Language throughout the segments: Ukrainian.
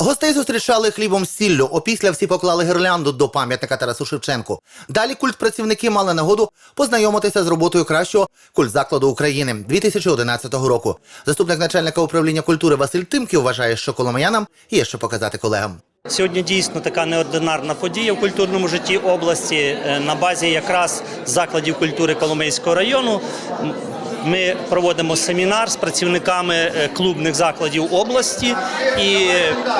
Гостей зустрічали хлібом з сіллю. Опісля всі поклали гірлянду до пам'ятника Тарасу Шевченку. Далі культпрацівники мали нагоду познайомитися з роботою кращого культзакладу України 2011 року. Заступник начальника управління культури Василь Тимків вважає, що коломиянам є що показати колегам. Сьогодні дійсно така неординарна подія в культурному житті області е, на базі якраз закладів культури Коломийського району. Ми проводимо семінар з працівниками е, клубних закладів області і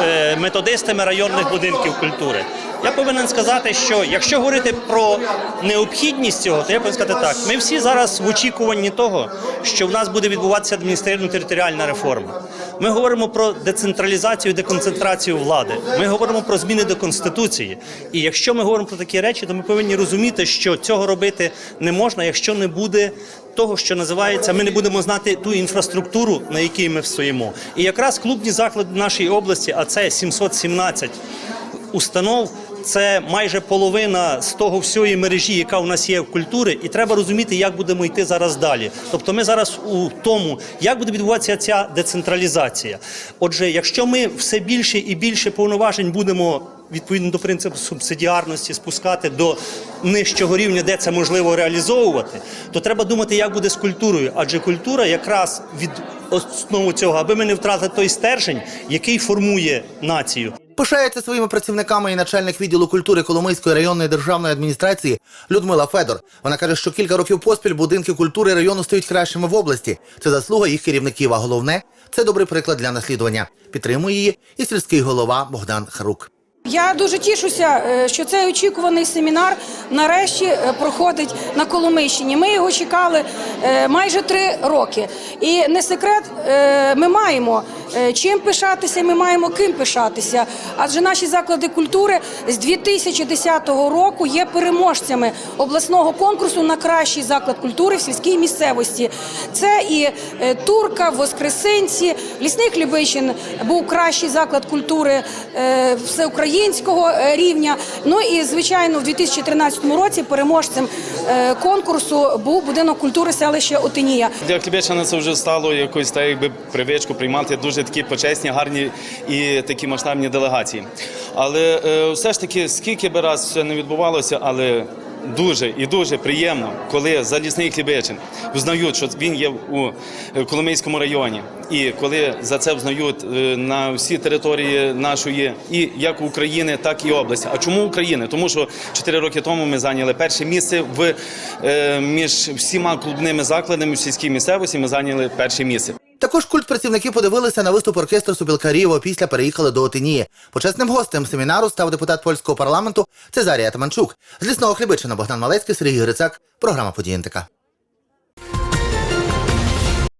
е, методистами районних будинків культури. Я повинен сказати, що якщо говорити про необхідність цього, то я повинен сказати так: ми всі зараз в очікуванні того, що в нас буде відбуватися адміністративно-територіальна реформа. Ми говоримо про децентралізацію, деконцентрацію влади. Ми говоримо про зміни до конституції. І якщо ми говоримо про такі речі, то ми повинні розуміти, що цього робити не можна, якщо не буде того, що називається, ми не будемо знати ту інфраструктуру, на якій ми стоїмо. І якраз клубні заклади в нашій області, а це 717 установ. Це майже половина з того всієї мережі, яка у нас є в культурі, і треба розуміти, як будемо йти зараз далі. Тобто, ми зараз у тому, як буде відбуватися ця децентралізація. Отже, якщо ми все більше і більше повноважень будемо відповідно до принципу субсидіарності спускати до нижчого рівня, де це можливо реалізовувати, то треба думати, як буде з культурою, адже культура якраз від основу цього, аби ми не втратили той стержень, який формує націю. Пишається своїми працівниками і начальник відділу культури Коломийської районної державної адміністрації Людмила Федор. Вона каже, що кілька років поспіль будинки культури району стають кращими в області. Це заслуга їх керівників. А головне це добрий приклад для наслідування. Підтримує її і сільський голова Богдан Харук. Я дуже тішуся, е, що цей очікуваний семінар нарешті е, проходить на Коломийщині. Ми його чекали е, майже три роки. І не секрет, ми маємо чим пишатися, ми маємо ким пишатися. Адже наші заклади культури з 2010 року є переможцями обласного конкурсу на кращий заклад культури в сільській місцевості. Це і Турка, Воскресенці, Лісний Хлібичин був кращий заклад культури е, всеукраїнського е, рівня. Ну і звичайно, в 2013 році переможцем е, конкурсу був будинок культури селища Отинія. Для Хлібеччини це вже стало якось так, якби привичку приймати дуже такі почесні, гарні і такі масштабні делегації. Але е, все ж таки, скільки би раз це не відбувалося, але дуже і дуже приємно, коли залісний Хлібечин взнають, що він є у Коломийському районі, і коли за це взнають е, на всі території нашої, і як України, так і області. А чому України? Тому що 4 роки тому ми зайняли перше місце в е, між всіма клубними закладами в сільській місцевості. Ми зайняли перше місце. Також культпрацівники подивилися на виступ оркестру Субілкаріво. після переїхали до Отинії. Почесним гостем семінару став депутат польського парламенту Цезарія Таманчук. З лісного Хлібичина Богдан Малецький, Сергій Грицак. Програма «Події НТК».